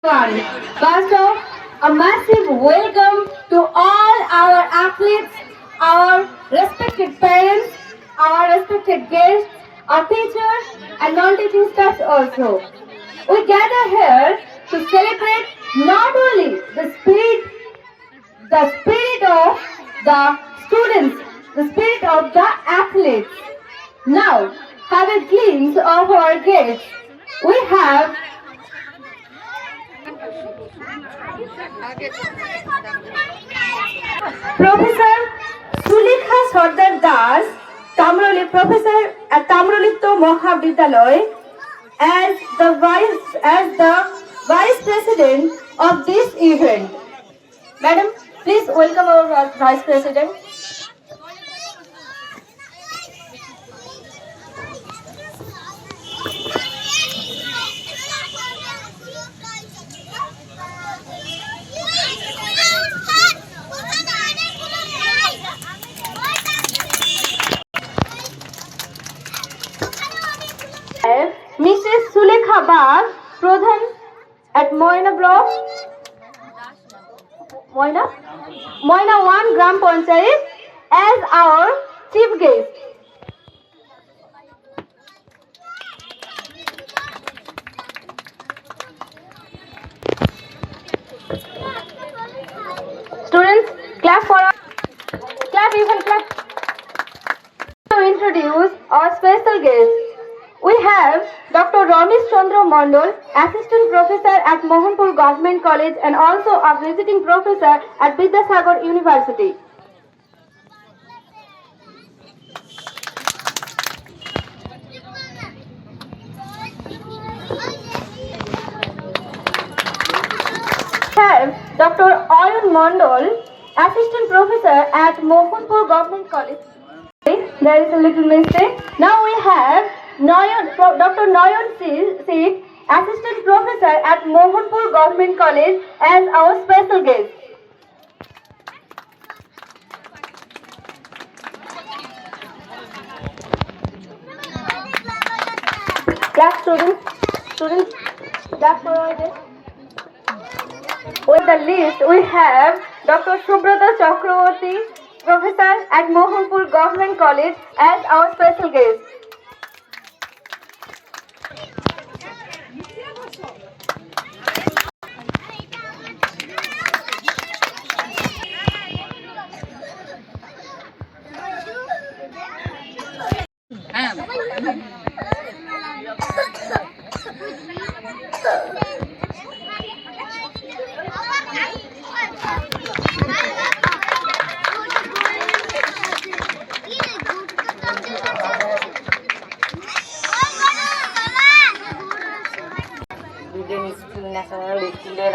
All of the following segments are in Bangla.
First off, a massive welcome to all our athletes, our respected parents, our respected guests, our teachers and non-teaching staff also. We gather here to celebrate not only the spirit, the spirit of the students, the spirit of the athletes. Now, have a glimpse of our guests. We have professor Sulekha Sardar Das তাম্রলি professor at Tamralitto Mahavidyalaya as the vice as the vice president of this event. Madam, please welcome our vice president. তার প্রধান at Moyna block Moyna Moyna 1 gram panchayat as our chief guest Students clap for us clap even clap to introduce our special guest we have Thomas Chandra Mondol, Assistant Professor at Mohanpur Government College and also a Visiting Professor at Vidyasagar University. Have Dr. Ayun Mondol, Assistant Professor at Mohanpur Government College. There is a little mistake. Now we have Dr. Nayan Seth, Assistant Professor at Mohanpur Government College, as our special guest. Yeah, students, that's all it is. On the list, we have Dr. Subrata Chakravarti, Professor at Mohanpur Government College, as our special guest. National স্কুলের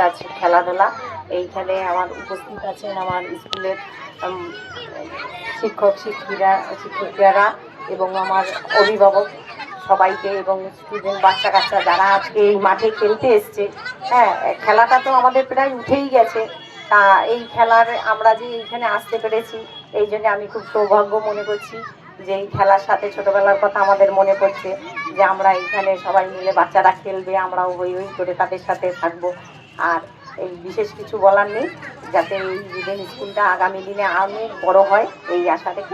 আছে খেলাধুলা এইখানে আমার উপস্থিত আছেন আমার স্কুলের শিক্ষক শিক্ষিকা শিক্ষিকারা এবং আমার অভিভাবক সবাইকে এবং স্টুডেন্ট বাচ্চা কাচ্চা যারা আজকে এই মাঠে খেলতে এসছে হ্যাঁ খেলাটা তো আমাদের প্রায় উঠেই গেছে তা এই খেলার আমরা যে এইখানে আসতে পেরেছি এই জন্য আমি খুব সৌভাগ্য মনে করছি যে এই খেলার সাথে ছোটবেলার কথা আমাদের মনে পড়ছে যে আমরা এইখানে সবাই মিলে বাচ্চারা খেলবে আমরাও ওই ওই করে তাদের সাথে থাকবো আর এই বিশেষ কিছু বলার নেই যাতে এই স্কুলটা আগামী দিনে অনেক বড় হয় এই আশা থেকে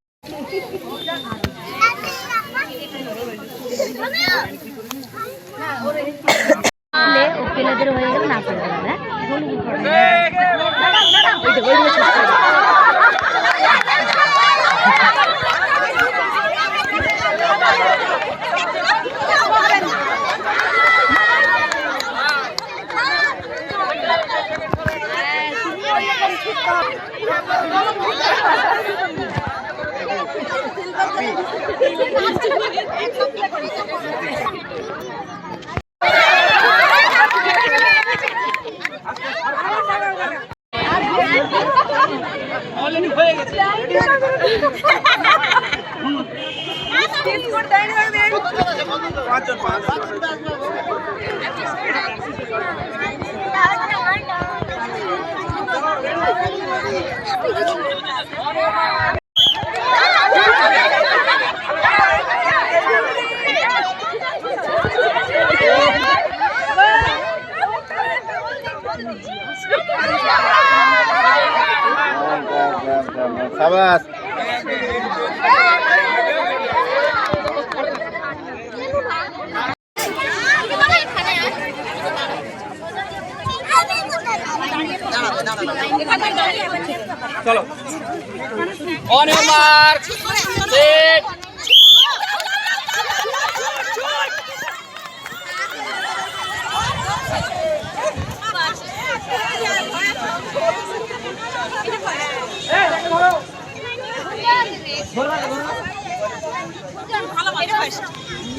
ছেলেদের হয়ে গেল না Thank you. পাঁচজন পাঁচজন চলো অনেক মার্ক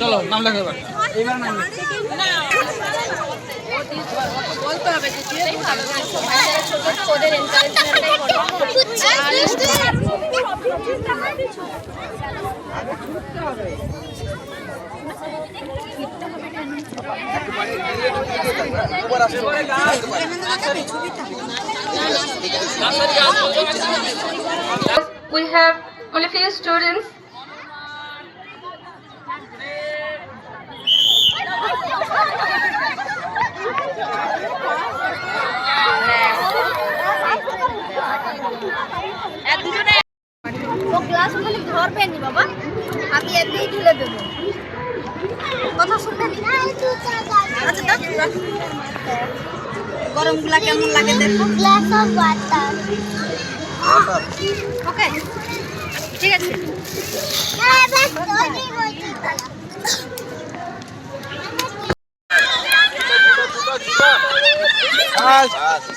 চলো নাম লেখা এবার নাম We have only few students আমি এমনিই ঢেলে দেবো কথা শুনবে আচ্ছা দাও গরমগুলা কেমন লাগে ওকে ঠিক আছে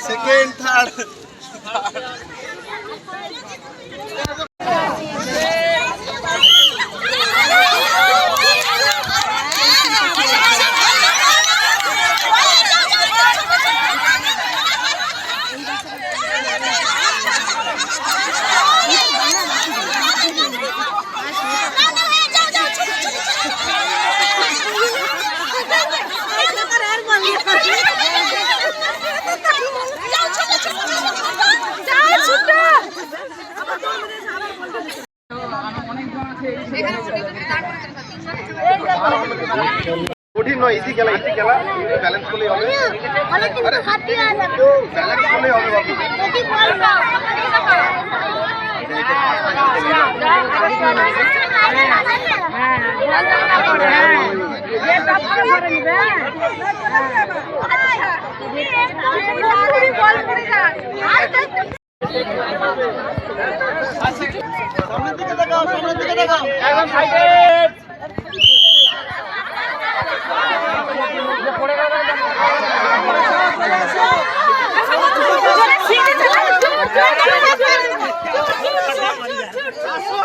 সেকেন্ড থার্ড Yeah. নয় ইজি খেলা ইজি খেলা ব্যালেন্স করলেই হবে ব্যালেন্স করলেই হবে সামনের দিকে দেখাও সামনের দিকে দেখাও এখন সাইডে Çür çür çür çür.